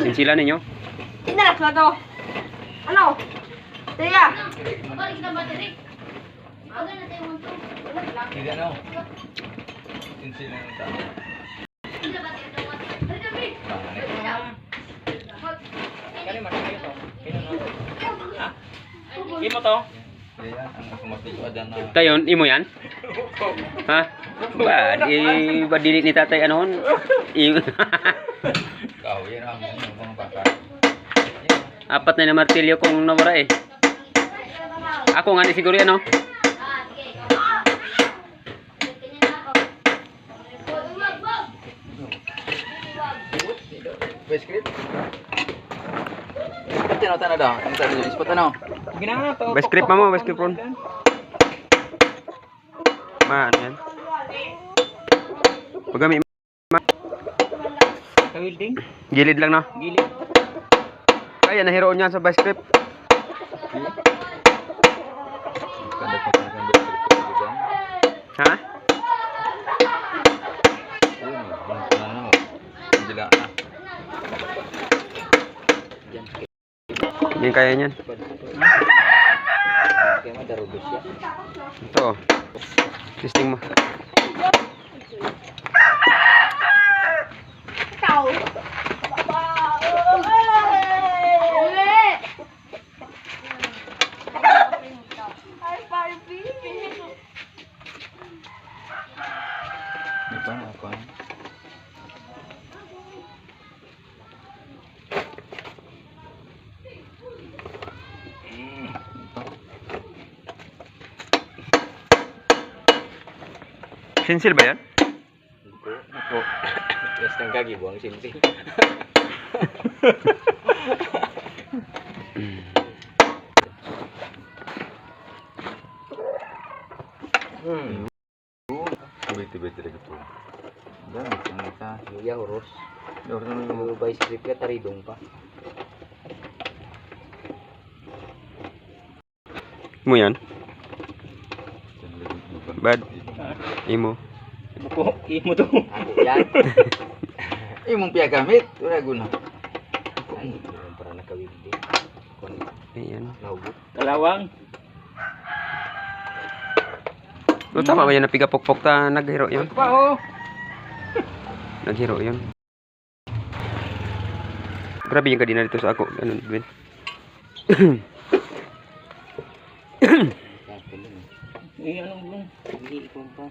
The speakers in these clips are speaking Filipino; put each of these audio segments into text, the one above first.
Sinsilan ninyo. Inanak na to. Ano? Tiga. Tidak no. Insin na tao. Imo to. Kaya ang kumati ko adan na. Tayon, imo yan? Ha? Ba, di ba dili ni tatay anon? I- Kau yan ang mga bata. Apat na na martilyo kung nawara eh. Ako nga ni siguro yan, no? Best grip. Pati na tanah dah. Ini tadi spot ano. Best grip mo, best grip ron. Ma, ano yan? Pagami, Kawilding? gilid lang, no? Gilid. Kaya nahiro niya sa best diyan. Ha? Ano. Jila na. Yung kaya niyan. Ito. oh. Testing mo. Ay, Barbie. Sinsil ba yan? Ako. Yes, ng kagi buang sinti. Hmm. Tiba-tiba talaga po. Dan, kita. Ya urus. Dapat na Yung by script ka taridong pa. Mo yan? Bad. Imo. Buko, imo to. Yan. Eh, mong piyagamit. Wala guna. Ay, para nakawilding. Kung Ayan. nahugot. Kalawang. O tama ba yan na pigapokpok ta naghiro yun? Pa oh. Naghiro yun. Grabe yung kadina dito sa ako. Ganun, Ben. Iyan ang blong. Hindi ikaw pa.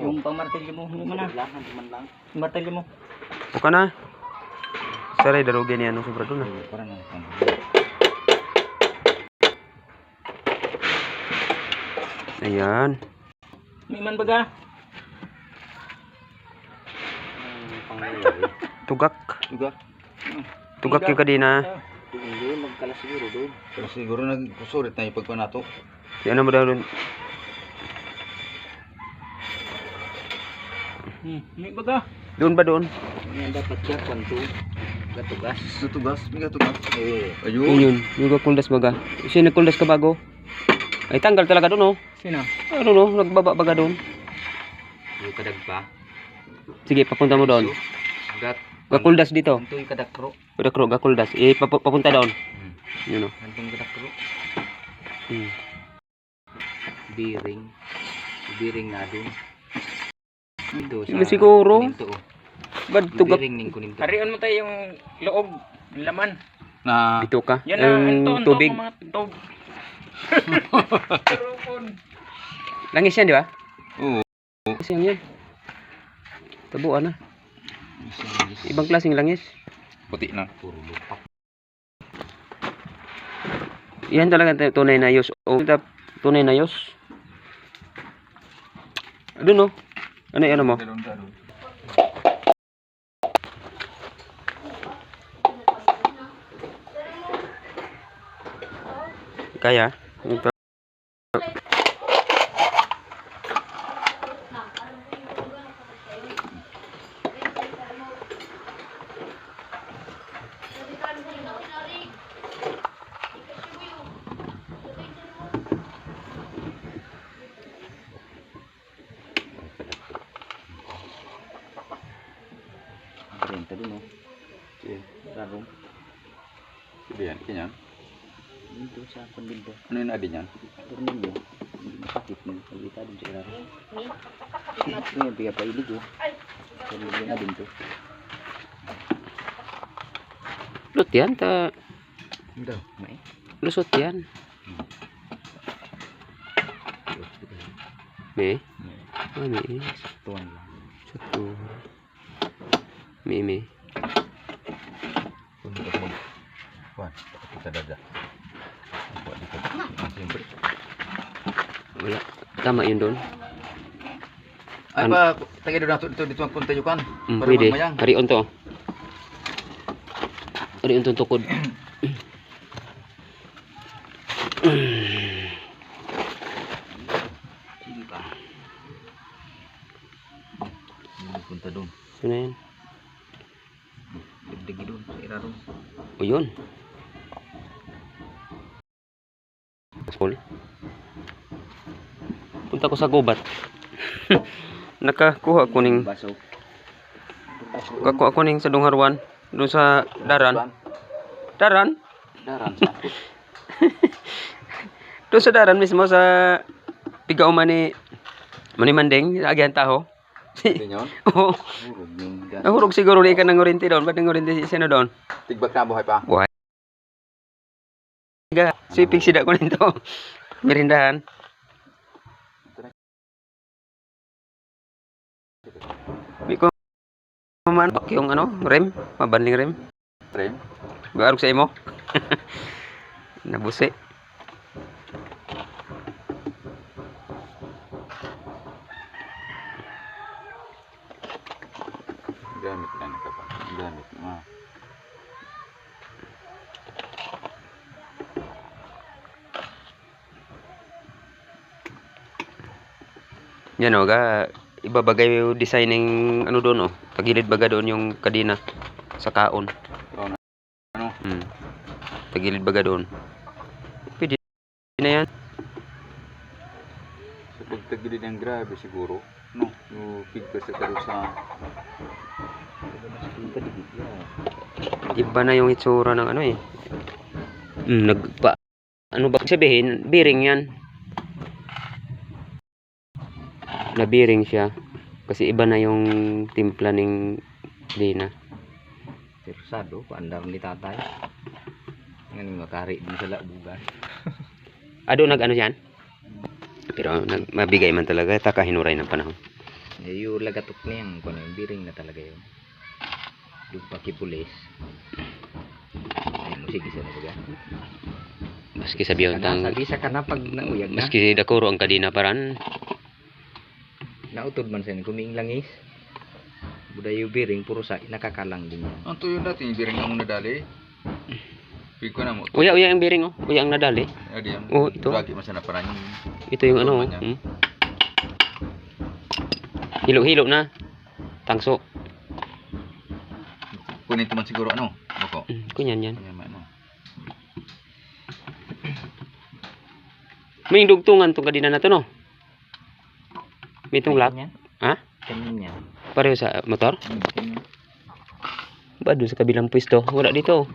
Yung pangmartilyo mo, hindi mo na. Martilyo mo. Buka na. Saray darugi niya no sobra doon. ah. Parang. Ayan. May man baga. Tugak. Juga. Tugak yung kadina. Hindi, magkala siguro doon. Siguro nagkusurit na yung pagpanato. Yan na mo daw doon. Hmm, may baga. Doon ba doon? Yan dapat siya kwanto. Gatugas. Tutugas, may tugas. Eh, Ayun. Ayun. Yung kuldas baga. Kasi nagkuldas ka bago. Ay tanggal talaga doon oh. Sino? Ano no? Nagbaba baga doon. yung kadag pa. Sige, papunta mo doon. Gat. Gakuldas dito. Ito yung kadakro. Udah kro gakuldas. Eh pap- papunta doon. Hmm. Yun oh. Antong kadakro. Hmm. Biring. Biring na doon. Ito Sino siguro? Kuninto, oh. Bad kuninto. Harion mo tayo yung loob, laman. Na dito ka. Yan Ang ito, tubig. mga tubig. Langis yan, di ba? Oo. Langis yan yan. Tabuan na. Ibang klaseng langis. puti na. Puro lupak. Yan talaga tunay na yus. O tunay na yus. Doon oh. Ano yung ano mo? Kaya? Ito. Renta dun oh. Sarong. Sige yan, ganyan. Dito sa pandildo. Ano yung adi niyan? Turnin mo. Pakit mo. Pagkita dun sa ilaro. Ito yung piga pa ilig oh. Turnin na din to. Lut yan. Ta Ito. May. lusot yan. May? Ah, may. Tuwan lang. Satu. May, may. Kung dito mo. Kuan, kita dada. Kuan dito. Siyempre. Wala. Tama yun doon. Ay An- pa, tagay doon nato dito dito ang kuntayukan. Mm, Para pwede. magmayang. Hari on to. Hari on to tukod. Hmm, Punta doon. Ano yan? Dagdagi doon sa iraro. O yun. School. Punta ko sa gubat. Nakakuha ko ning Baso. kakuha ko ning sa Dungharwan doon sa daran. Daran? Daran. Doon sa daran mismo sa Pigauman ni Manimandeng, agihan taho. Oo. Nahurog siguro ni ka ng orinti doon. Ba't ng orinti si sino doon? Tigbak na buhay pa. Ga, sipig sida ko nito. Merindahan. Di ko man yung ano, rem, mabanling rem. Frame. Garog sa imo. Nabusi. Gamit na nakapa. Gamit na. Yan o, ga, ibabagay yung designing ano doon oh. Tagilid baga doon yung kadina sa kaon. Ano? Hmm. Tagilid baga doon. Pwede na yan. Sa pagtagilid ng grabe siguro. No, yung pigpas sa karusa. Iba na yung itsura ng ano eh. Hmm, nagpa ano ba sabihin? Bearing yan. Na bearing siya. Kasi iba na yung timpla ng dina. Tersado. Paandar ni tatay. Ngayon makari din sa labugan. Ado nag ano yan? Pero nag, mabigay man talaga. Taka hinuray ng panahon. Yung lagatok na yan. Kung ano yung biring na talaga yun. Yung pakipulis. Ay, isa na baga. Maski sa biyotang. Sabi sa kana pag nauyag na. Maski dakuro ang kadina paran. Nautod man sa kuming langis. Buday yung biring, puro sa nakakalang din yan. Ang tuyo natin, hindi rin na muna dali. Pig ko na mo. Uya, uya ang bearing oh. Uya ang nadali. Adi ang Oh, ito. Lagi masana parang yung Ito yung ano. oh. Hmm? Hilo-hilo na. Tangso. kunin tuman siguro ano. Bako. Hmm, kunyan yan. Kanya ano. May dugtungan tong kadina na to no. Lock. Ganyan. Ha? Ganyan yan. Pareho sa motor. Hmm, ganyan. Ba, doon sa kabilang pwesto. Wala dito.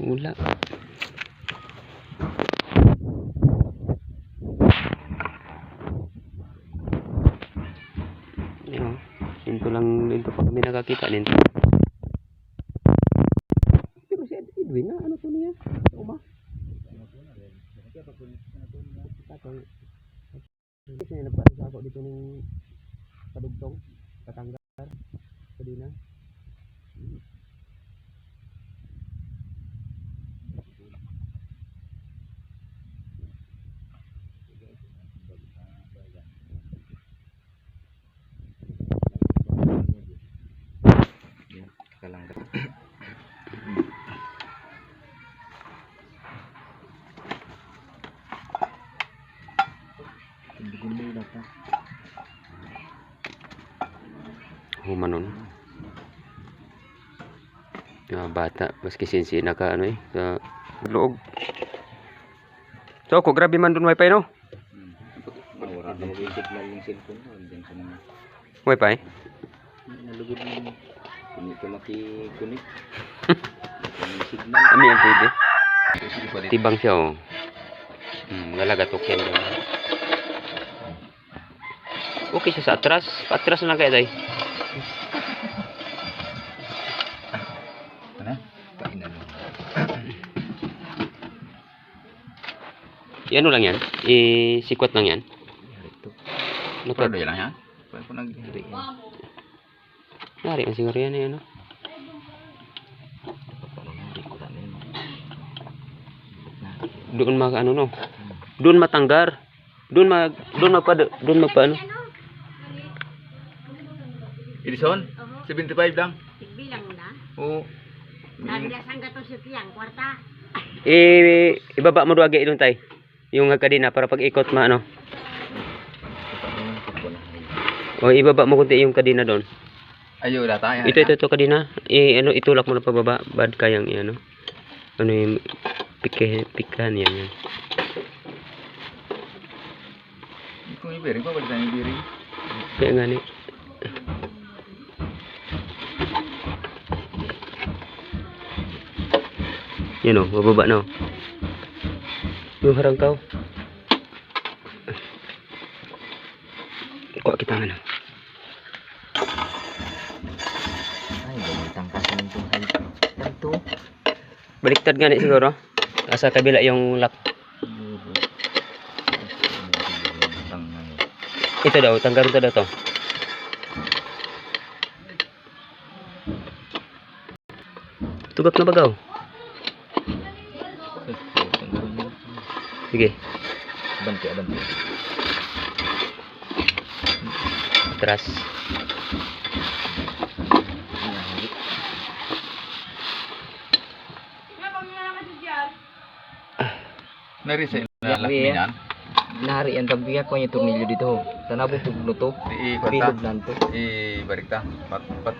Wala. Yan. Dito lang dito pa kami nakakita din. Humanon. Mga bata, maski sinsi na ka ano eh, sa loob. So, ako, grabe man dun wifi no? Yung yung ko. Wifi? nalugod. Yung signal. Ami ang pwede. Tibang siya oh. Hmm, galagatok yan. daw. Okay siya sa atras. Atras na lang kaya day. Ano lang yan? I-sikwat lang yan. Ito. Ano ka? doon lang yan. Yan. Nari eh. Doon mag ano no? Doon matanggar. Doon mag doon magpa doon magpa ano? Edison? 75 lang. Bilang na. Oo. Sabi na saan gato si Piang, kwarta. I ibaba mo duwagi doon tay. Yung kadina para pag ikot ma ano. O ibaba mo kunti yung kadina doon. Ayo, data. Yan, Ito ito ito kadina. I ano itulak mo na pababa bad kayang i ano. Ano yung pike pikan yan yan. Kung bearing pa, balik tayo yung bearing. Kaya nga ni. Yan o, mababa na o. Yung harangkaw. Kuha kita nga na. Ay, gamitang kasi nito. Ito. Baliktad nga ni siguro. Asa kabila yung lock. Ito daw, tanggalin to daw to. Tugak na bagaw. Sige, Abanti, abanti. atras. Nari-resign na Yan, lang Kuya. yan. Nari ang tabiya ko yung tornilyo dito. Tanabong tugno to. I-kwata. nanto. I-balik ta. Pat, pat,